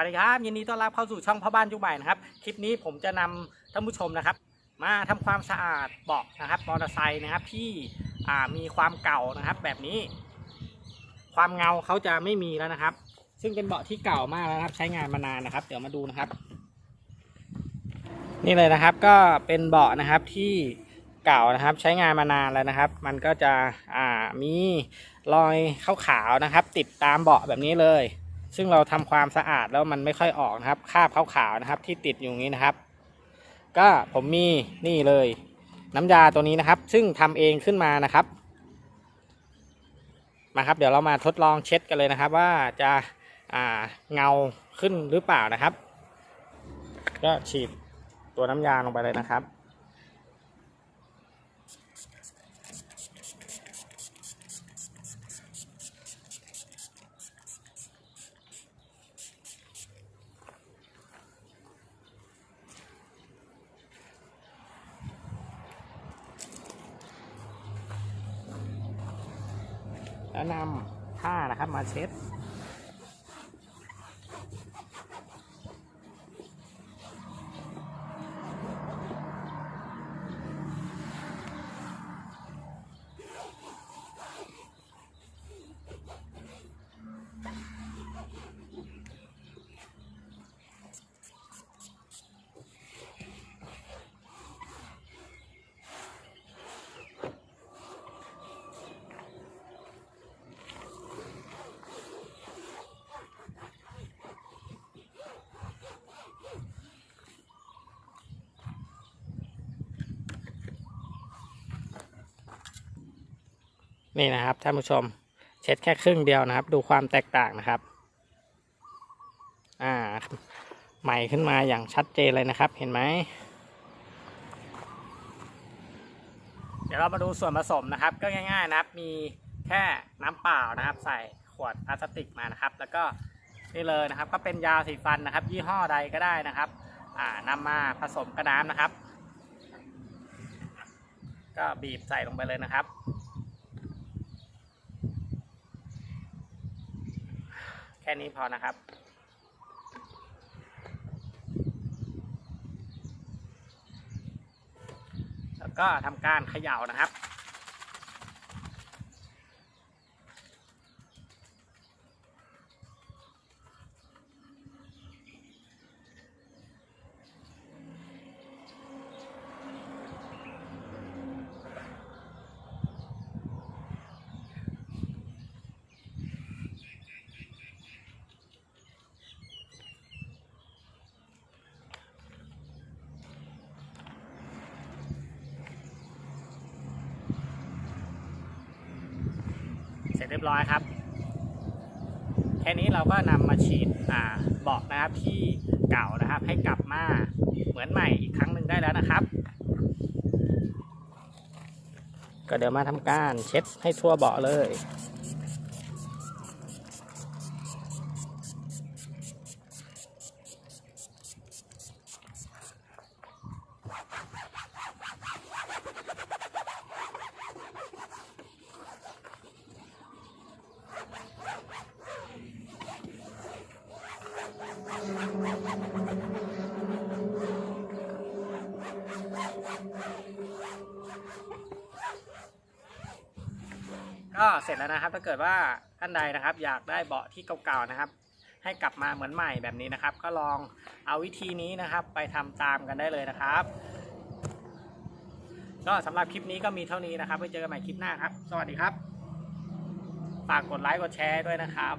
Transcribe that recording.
สวัสดีครับ ยินดีต้อนรับเข้าสู่ช่องพ่อบ้านยุคใหม่นะครับ คลิปนี้ผมจะนำท่านผู้ชมนะครับ มาทำความสะอาดเบาะนะครับมอเตอร์ไซค์นะครับที่มีความเก่านะครับ แบบนี้ ความเงาเขาจะไม่มีแล้วนะครับ ซึ่งเป็นเบาะที่เก่ามากแล้วครับ ใช้งานมานานนะครับ เดี๋ยวมาดูนะครับ นี่เลยนะครับก็เป็นเบาะนะครับที่เก่านะครับใช้งานมานานแล้วนะครับ มันก็จะมีรอยขาวๆนะครับ ติดตามเบาะแบบนี้เลย ซึ่งเราทำความสะอาดแล้วมันไม่ค่อยออกนะครับคราบขาวๆนะครับ ที่ติดอยู่นี้นะครับ ก็ผมมีนี่เลย น้ำยาตัวนี้นะครับ ซึ่งทำเองขึ้นมานะครับ มาครับ เดี๋ยวเรามาทดลองเช็ดกันเลยนะครับ ว่าจะอ่าเงาขึ้นหรือเปล่านะครับ ก็ฉีดตัวน้ำยาลงไปเลยนะครับ แล้วนำผ้านะครับมาเช็ด นี่นะครับท่านผู้ชม เช็ดแค่ครึ่งเดียวนะครับ ดูความแตกต่างนะครับ อ่า ใหม่ขึ้นมาอย่างชัดเจนเลยนะครับ เห็นไหมเดี๋ยวเรามาดูส่วนผสมนะครับ ก็ง่าย ๆ นะครับ มีแค่น้ำเปล่านะครับ ใส่ขวดพลาสติกมานะครับ แล้วก็นี่เลยนะครับ ก็เป็นยาสีฟันนะครับ ยี่ห้อใดก็ได้นะครับ อ่านำมาผสมกับน้ำนะครับ ก็บีบใส่ลงไปเลยนะครับ แค่นี้พอนะครับ แล้วก็ทำการเขย่านะครับ เรียบร้อยครับแค่นี้เราก็นำมาฉีดอ่าเบาะนะครับที่เก่านะครับ ให้กลับมาเหมือนใหม่อีกครั้งหนึ่งได้แล้วนะครับ ก็เดี๋ยวมาทำการเช็ดให้ทั่วเบาะเลย ก็เสร็จแล้วนะครับ ถ้าเกิดว่าท่านใดนะครับ อยากได้เบาะที่เก่าๆนะครับ ให้กลับมาเหมือนใหม่แบบนี้นะครับ ก็ลองเอาวิธีนี้นะครับ ไปทำตามกันได้เลยนะครับ ก็สำหรับคลิปนี้ก็มีเท่านี้นะครับไว้เจอกันใหม่คลิปหน้าครับ สวัสดีครับ ฝากกดไลค์กดแชร์ด้วยนะครับ